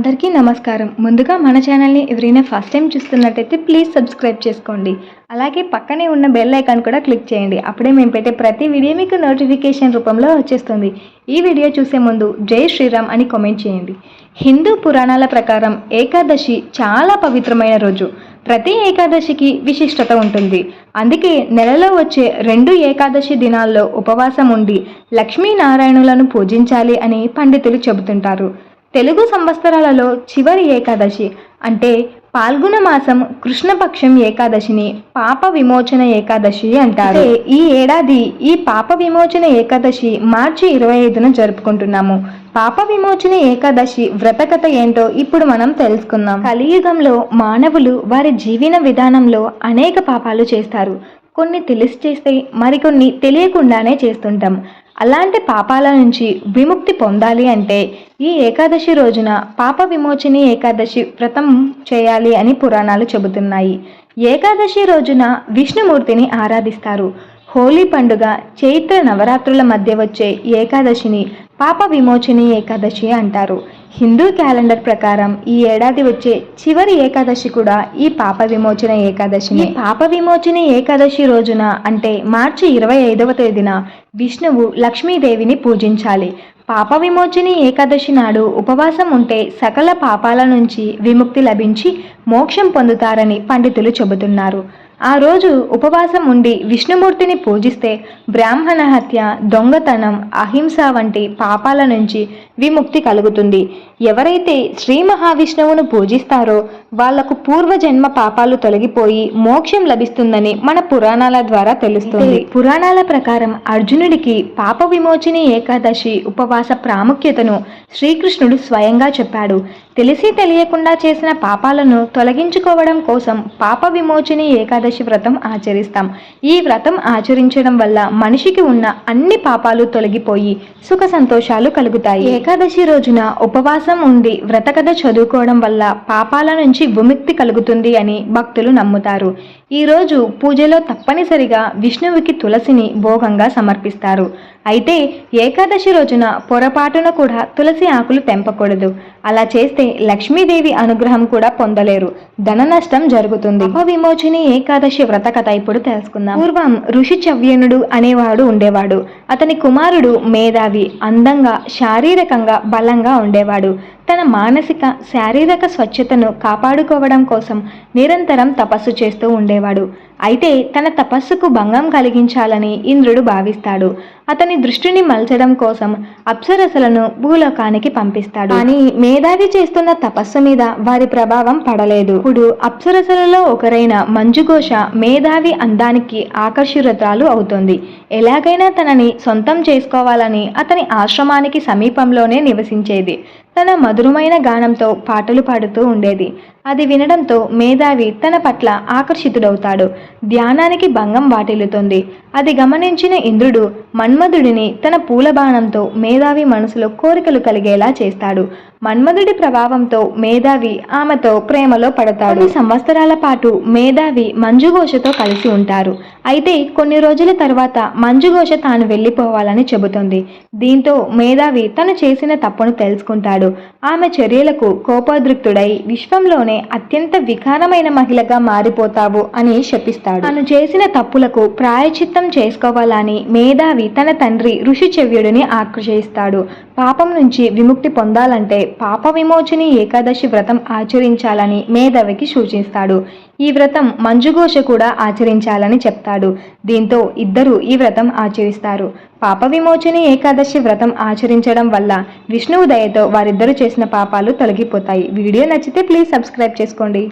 అందరికీ నమస్కారం. ముందుగా మన ఛానల్ని ఎవరైనా ఫస్ట్ టైం చూస్తున్నట్టయితే ప్లీజ్ సబ్స్క్రైబ్ చేసుకోండి. అలాగే పక్కనే ఉన్న బెల్ ఐకాన్ కూడా క్లిక్ చేయండి. అప్పుడే మేము పెట్టే ప్రతి వీడియో మీకు నోటిఫికేషన్ రూపంలో వచ్చేస్తుంది. ఈ వీడియో చూసే ముందు జై శ్రీరామ్ అని కామెంట్ చేయండి. హిందూ పురాణాల ప్రకారం ఏకాదశి చాలా పవిత్రమైన రోజు. ప్రతి ఏకాదశికి విశిష్టత ఉంటుంది. అందుకే నెలలో వచ్చే రెండు ఏకాదశి దినాల్లో ఉపవాసం ఉండి లక్ష్మీనారాయణులను పూజించాలి అని పండితులు చెబుతుంటారు. తెలుగు సంవత్సరాలలో చివరి ఏకాదశి అంటే పాల్గొన మాసం కృష్ణపక్షం ఏకాదశిని పాప విమోచన ఏకాదశి అంటారు. ఈ ఏడాది ఈ పాప విమోచన ఏకాదశి మార్చి ఇరవై ఐదున జరుపుకుంటున్నాము. పాప విమోచన ఏకాదశి వ్రతకథ ఏంటో ఇప్పుడు మనం తెలుసుకుందాం. కలియుగంలో మానవులు వారి జీవన విధానంలో అనేక పాపాలు చేస్తారు. కొన్ని తెలిసి చేస్తే మరికొన్ని తెలియకుండానే చేస్తుంటాం. అలాంటి పాపాల నుంచి విముక్తి పొందాలి అంటే ఈ ఏకాదశి రోజున పాప విమోచని ఏకాదశి వ్రతం చేయాలి అని పురాణాలు చెబుతున్నాయి. ఏకాదశి రోజున విష్ణుమూర్తిని ఆరాధిస్తారు. హోలీ పండుగ చైత్ర నవరాత్రుల మధ్య వచ్చే ఏకాదశిని పాప విమోచని ఏకాదశి అంటారు. హిందూ క్యాలెండర్ ప్రకారం ఈ ఏడాది వచ్చే చివరి ఏకాదశి కూడా ఈ పాప విమోచన ఏకాదశిని. పాప విమోచన ఏకాదశి రోజున అంటే మార్చి ఇరవై ఐదవ తేదీన విష్ణువు లక్ష్మీదేవిని పూజించాలి. పాప విమోచని ఏకాదశి నాడు ఉపవాసం ఉంటే సకల పాపాల నుంచి విముక్తి లభించి మోక్షం పొందుతారని పండితులు చెబుతున్నారు. ఆ రోజు ఉపవాసం ఉండి విష్ణుమూర్తిని పూజిస్తే బ్రాహ్మణ హత్య దొంగతనం అహింస వంటి పాపాల నుంచి విముక్తి కలుగుతుంది. ఎవరైతే శ్రీ మహావిష్ణువును పూజిస్తారో వాళ్ళకు పూర్వజన్మ పాపాలు తొలగిపోయి మోక్షం లభిస్తుందని మన పురాణాల ద్వారా తెలుస్తుంది. పురాణాల ప్రకారం అర్జునుడికి పాప విమోచని ఏకాదశి ఉపవాస ప్రాముఖ్యతను శ్రీకృష్ణుడు స్వయంగా చెప్పాడు. తెలిసి తెలియకుండా చేసిన పాపాలను తొలగించుకోవడం కోసం పాప విమోచని ఏకాదశి వ్రతం ఆచరిస్తాం. ఈ వ్రతం ఆచరించడం వల్ల మనిషికి ఉన్న అన్ని పాపాలు తొలగిపోయి సుఖ సంతోషాలు కలుగుతాయి. ఏకాదశి రోజున ఉపవాసం ఉండి వ్రతకథ చదువుకోవడం వల్ల పాపాల నుంచి విముక్తి కలుగుతుంది అని భక్తులు నమ్ముతారు. ఈరోజు పూజలో తప్పనిసరిగా విష్ణువుకి తులసిని భోగంగా సమర్పిస్తారు. అయితే ఏకాదశి రోజున పొరపాటున కూడా తులసి ఆకులు తెంపకూడదు. అలా చేస్తే లక్ష్మీదేవి అనుగ్రహం కూడా పొందలేరు. ధన నష్టం జరుగుతుంది. విమోచని ఏకాదశి వ్రత కథ ఇప్పుడు తెలుసుకుందాం. పూర్వం ఋషి చవ్యనుడు అనేవాడు ఉండేవాడు. అతని కుమారుడు మేధావి అందంగా శారీరకంగా బలంగా ఉండేవాడు. తన మానసిక శారీరక స్వచ్ఛతను కాపాడుకోవడం కోసం నిరంతరం తపస్సు చేస్తూ ఉండేవాడు. అయితే తన తపస్సుకు భంగం కలిగించాలని ఇంద్రుడు భావిస్తాడు. అతని దృష్టిని మలచడం కోసం అప్సరసలను భూలోకానికి పంపిస్తాడు. కానీ మేధావి చేస్తున్న తపస్సు మీద వారి ప్రభావం పడలేదు. ఇప్పుడు అప్సరసలలో ఒకరైన మంజుఘోష మేధావి అందానికి ఆకర్షిరతాలు అవుతుంది. ఎలాగైనా తనని సొంతం చేసుకోవాలని అతని ఆశ్రమానికి సమీపంలోనే నివసించేది. తన మధురమైన గానంతో పాటలు పాడుతూ ఉండేది. అది వినడంతో మేధావి తన పట్ల ఆకర్షితుడవుతాడు. ధ్యానానికి భంగం వాటిల్లుతుంది. అది గమనించిన ఇంద్రుడు మన్మధుడిని తన పూలబాణంతో మేధావి మనసులో కోరికలు కలిగేలా చేస్తాడు. మన్మధుడి ప్రభావంతో మేధావి ఆమెతో ప్రేమలో పడతాడు. సంవత్సరాల పాటు మేధావి మంజుఘోషతో కలిసి ఉంటారు. అయితే కొన్ని రోజుల తర్వాత మంజుఘోష తాను వెళ్ళిపోవాలని చెబుతుంది. దీంతో మేధావి తను చేసిన తప్పును తెలుసుకుంటాడు. ఆమె చర్యలకు కోపోద్రిక్తుడై విశ్వంలోనే అత్యంత వికారమైన మహిళగా మారిపోతావు అని శపిస్తాడు. తను చేసిన తప్పులకు ప్రాయచిత్తం చేసుకోవాలని మేధావి తన తండ్రి ఋషి చెవ్యుడిని ఆకర్షిస్తాడు పాపం నుంచి విముక్తి పొందాలంటే పాప విమోచని ఏకాదశి వ్రతం ఆచరించాలని మేధవికి సూచిస్తాడు. ఈ వ్రతం మంజుఘోష కూడా ఆచరించాలని చెప్తాడు. దీంతో ఇద్దరు ఈ వ్రతం ఆచరిస్తారు. పాప విమోచని ఏకాదశి వ్రతం ఆచరించడం వల్ల విష్ణువు దయతో వారిద్దరూ చేసిన పాపాలు తొలగిపోతాయి. వీడియో నచ్చితే ప్లీజ్ సబ్స్క్రైబ్ చేసుకోండి.